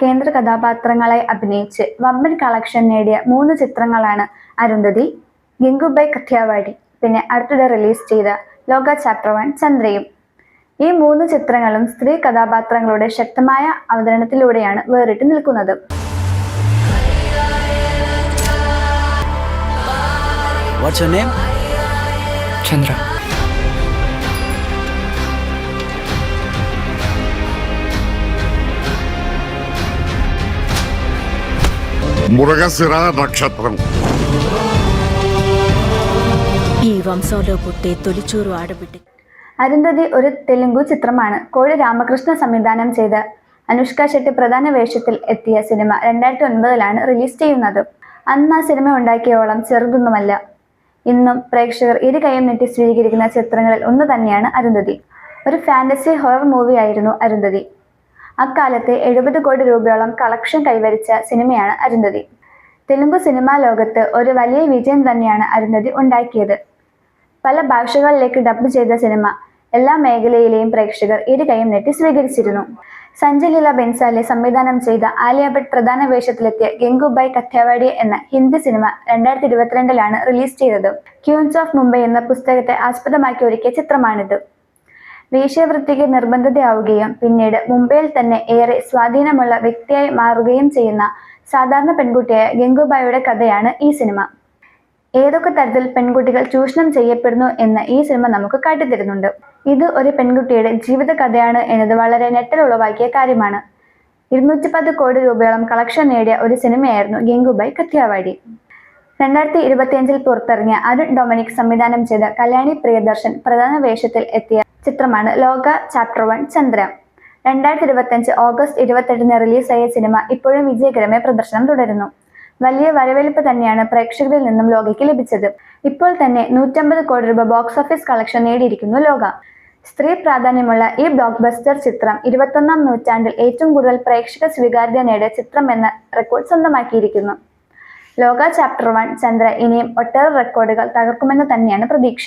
കേന്ദ്ര കഥാപാത്രങ്ങളെ അഭിനയിച്ച് വമ്പൻ കളക്ഷൻ നേടിയ മൂന്ന് ചിത്രങ്ങളാണ് അരുന്ധതി ഗംഗുബൈ കഥ്യാവാടി പിന്നെ അടുത്തിടെ റിലീസ് ചെയ്ത ലോക ചാപ്റ്റർ വൺ ചന്ദ്രയും ഈ മൂന്ന് ചിത്രങ്ങളും സ്ത്രീ കഥാപാത്രങ്ങളുടെ ശക്തമായ അവതരണത്തിലൂടെയാണ് വേറിട്ട് നിൽക്കുന്നത് What's your name? Chandra. Mrigashira నక్షత్రం ఈ వంశంలో పుట్టే తొలిచూరు ఆడబిడ్డ അരുന്ധതി ഒരു തെലുങ്കു ചിത്രമാണ് കോഴി രാമകൃഷ്ണ സംവിധാനം ചെയ്ത അനുഷ്ക ശെട്ടി പ്രധാന വേഷത്തിൽ എത്തിയ സിനിമ രണ്ടായിരത്തി ഒൻപതിലാണ് റിലീസ് ചെയ്യുന്നത് അന്ന് ആ സിനിമ ഉണ്ടാക്കിയോളം ചെറുതൊന്നുമല്ല ഇന്നും പ്രേക്ഷകർ ഇരു കൈയും നീട്ടി സ്വീകരിക്കുന്ന ചിത്രങ്ങളിൽ ഒന്ന് തന്നെയാണ് അരുന്ധതി ഒരു ഫാന്റസി ഹൊറർ മൂവിയായിരുന്നു അരുന്ധതി അക്കാലത്ത് എഴുപത് കോടി രൂപയോളം കളക്ഷൻ കൈവരിച്ച സിനിമയാണ് അരുന്ധതി. തെലുങ്ക് സിനിമാ ലോകത്ത് ഒരു വലിയ വിജയം തന്നെയാണ് അരുന്ധതി ഉണ്ടാക്കിയത്. പല ഭാഷകളിലേക്ക് ഡബ് ചെയ്ത സിനിമ എല്ലാ മേഖലയിലെയും പ്രേക്ഷകർ ഇരു കൈയും നീട്ടി സ്വീകരിച്ചിരുന്നു. സഞ്ജയ് ലീല ബെൻസാലെ സംവിധാനം ചെയ്ത ആലിയ ഭട്ട് പ്രധാന വേഷത്തിലെത്തിയ ഗംഗുബായ് കഥ്യാവാടി എന്ന ഹിന്ദി സിനിമ രണ്ടായിരത്തി ഇരുപത്തിരണ്ടിലാണ് റിലീസ് ചെയ്തത്. ക്യൂൻസ് ഓഫ് മുംബൈ എന്ന പുസ്തകത്തെ ആസ്പദമാക്കി ഒരുക്കിയ ചിത്രമാണിത്. വേശ്യാവൃത്തിക്ക് നിർബന്ധിതയാവുകയും പിന്നീട് മുംബൈയിൽ തന്നെ ഏറെ സ്വാധീനമുള്ള വ്യക്തിയായി മാറുകയും ചെയ്യുന്ന സാധാരണ പെൺകുട്ടിയായ ഗംഗുബായിയുടെ കഥയാണ് ഈ സിനിമ. ഏതൊക്കെ തരത്തിൽ പെൺകുട്ടികൾ ചൂഷണം ചെയ്യപ്പെടുന്നു എന്ന് ഈ സിനിമ നമുക്ക് കാട്ടിത്തരുന്നുണ്ട്. ഇത് ഒരു പെൺകുട്ടിയുടെ ജീവിത കഥയാണ് എന്നത് വളരെ ഞെട്ടലുളവാക്കിയ കാര്യമാണ്. ഇരുന്നൂറ്റി പത്ത് കോടി രൂപയോളം കളക്ഷൻ നേടിയ ഒരു സിനിമയായിരുന്നു ഗംഗുബായ് കഥ്യാവാടി രണ്ടായിരത്തി ഇരുപത്തിയഞ്ചിൽ പുറത്തിറങ്ങിയ അരുൺ ഡൊമിനിക് സംവിധാനം ചെയ്ത കല്യാണി പ്രിയദർശൻ പ്രധാന വേഷത്തിൽ എത്തിയ ചിത്രമാണ് ലോക ചാപ്റ്റർ വൺ ചന്ദ്ര. രണ്ടായിരത്തി ഇരുപത്തിയഞ്ച് ഓഗസ്റ്റ് ഇരുപത്തെട്ടിന് റിലീസായ സിനിമ ഇപ്പോഴും വിജയകരമായ പ്രദർശനം തുടരുന്നു. വലിയ വരവേൽപ്പ് തന്നെയാണ് പ്രേക്ഷകരിൽ നിന്നും ലോകയ്ക്ക് ലഭിച്ചത്. ഇപ്പോൾ തന്നെ നൂറ്റമ്പത് കോടി രൂപ ബോക്സ് ഓഫീസ് കളക്ഷൻ നേടിയിരിക്കുന്നു ലോക. സ്ത്രീ പ്രാധാന്യമുള്ള ഈ ബ്ലോക്ക് ബസ്റ്റർ ചിത്രം ഇരുപത്തൊന്നാം നൂറ്റാണ്ടിൽ ഏറ്റവും കൂടുതൽ പ്രേക്ഷക സ്വീകാര്യത നേടിയ ചിത്രം എന്ന റെക്കോർഡ് സ്വന്തമാക്കിയിരിക്കുന്നു. ലോക ചാപ്റ്റർ വൺ ചന്ദ്ര ഇനിയും ഒട്ടേറെ റെക്കോർഡുകൾ തകർക്കുമെന്ന് തന്നെയാണ് പ്രതീക്ഷ.